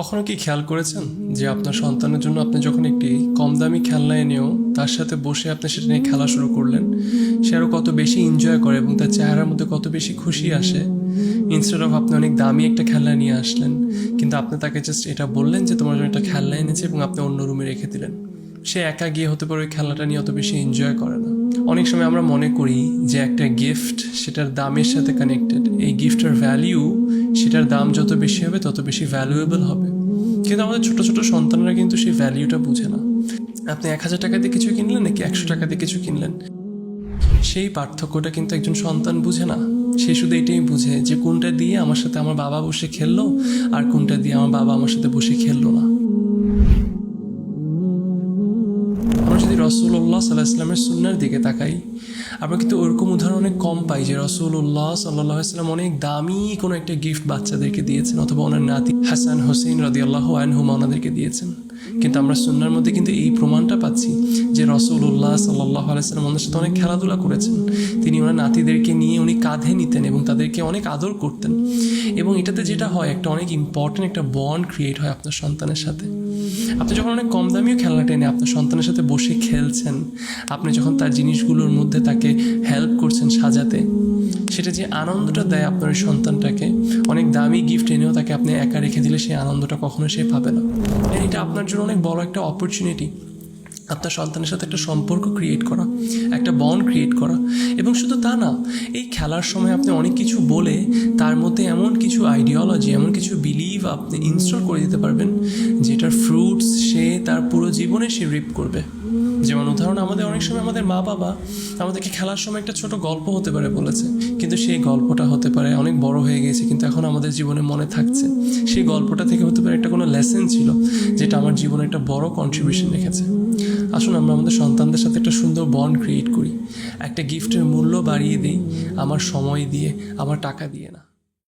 কখনো কি খেয়াল করেছেন যে আপনার সন্তানের জন্য আপনি যখন একটি কম দামি খেলনা এনেও তার সাথে বসে আপনি সেটা নিয়ে খেলা শুরু করলেন, সে আরও কত বেশি এনজয় করে এবং তার চেহারার মধ্যে কত বেশি খুশি আসে? ইনস্টেড অফ আপনি অনেক দামি একটা খেলনা নিয়ে আসলেন, কিন্তু আপনি তাকে জাস্ট এটা বললেন যে তোমার জন্য একটা খেলনা এনেছে এবং আপনি অন্য রুমে রেখে দিলেন। সে একা গিয়ে হতে পারে ওই খেলাটা নিয়ে অত বেশি এনজয় করে না। অনেক সময় আমরা মনে করি যে একটা গিফট সেটার দামের সাথে কানেক্টেড এই গিফটের ভ্যালিউ সেটার দাম যত বেশি হবে, তত বেশি ভ্যালুয়েবল হবে। কিন্তু আমাদের ছোট ছোট সন্তানরা কিন্তু সেই ভ্যালিউটা বুঝে না। আপনি এক হাজার টাকা দিয়ে কিছু কিনলেন নাকি একশো টাকা দিয়ে কিছু কিনলেন? সেই পার্থক্যটা কিন্তু একজন সন্তান বুঝে না। সে শুধু এটাই বুঝে যে কোনটা দিয়ে আমার সাথে আমার বাবা বসে খেললো, আর কোনটা দিয়ে আমার বাবা আমার সাথে বসে খেললো না। রসুল্লাহ সাল্লাহ ইসলামের সুন্নার দিকে তাকাই, আমরা কিন্তু ওরকম উদাহরণ অনেক কম পাই যে রসুল্লাহ সাল্লাহ ইসলাম অনেক দামি কোনো একটা গিফট বাচ্চাদেরকে দিয়েছেন অথবা ওনার নাতি হাসান হোসেন রদি আল্লাহ আনহুমা ওনাদেরকে দিয়েছেন। কিন্তু আমরা সুন্নার মধ্যে কিন্তু এই প্রমাণটা পাচ্ছি যে রসুল্লাহ সাল্লাহ আলাইসাল্লাম ওনার সাথে অনেক খেলাধুলা করেছেন। তিনি ওনার নাতিদেরকে নিয়ে উনি কাঁধে নিতেন এবং তাদেরকে অনেক আদর করতেন। এবং এটাতে যেটা হয়, একটা অনেক ইম্পর্টেন্ট একটা বন্ড ক্রিয়েট হয় আপনার সন্তানের সাথে। আপনি যখন অনেক কম দামিও খেলনা টেনে আপনার সন্তানের সাথে বসে খেলছেন, আপনি যখন তার জিনিসগুলোর মধ্যে তাকে হেল্প করছেন সাজাতে, সেটা যে আনন্দটা দেয় আপনার সন্তানটাকে, অনেক দামি গিফট এনেও তাকে আপনি একা রেখে দিলে সেই আনন্দটা কখনো সে পাবে না। এটা আপনার জন্য অনেক বড় একটা অপরচুনিটি আপনার সন্তানের সাথে একটা সম্পর্ক ক্রিয়েট করা, একটা বন্ড ক্রিয়েট করা। এবং শুধু তা না, এই খেলার সময় আপনি অনেক কিছু বলে তার মধ্যে এমন কিছু আইডিওলজি এমন কিছু বিলিভ আপনি ইনস্টল করে দিতে পারবেন, যেটার ফ্রুটস সে তার পুরো জীবনে সে রিপ করবে। যেমন উদাহরণ, আমাদের অনেক সময় আমাদের মা বাবা আমাদেরকে খেলার সময় একটা ছোট গল্প হতে পারে বলেছে, কিন্তু সেই গল্পটা হতে পারে, অনেক বড় হয়ে গেছে, কিন্তু এখন আমাদের জীবনে মনে থাকছে। সেই গল্পটা থেকে হতে পারে একটা কোনো লেসেন ছিল, যেটা আমার জীবনে একটা বড় কন্ট্রিবিউশন রেখেছে। আসুন, আমরা আমাদের সন্তানদের সাথে একটা সুন্দর বন্ড ক্রিয়েট করি। একটা গিফটের মূল্য বাড়িয়ে দিই, আমার সময় দিয়ে, আমার টাকা দিয়ে না।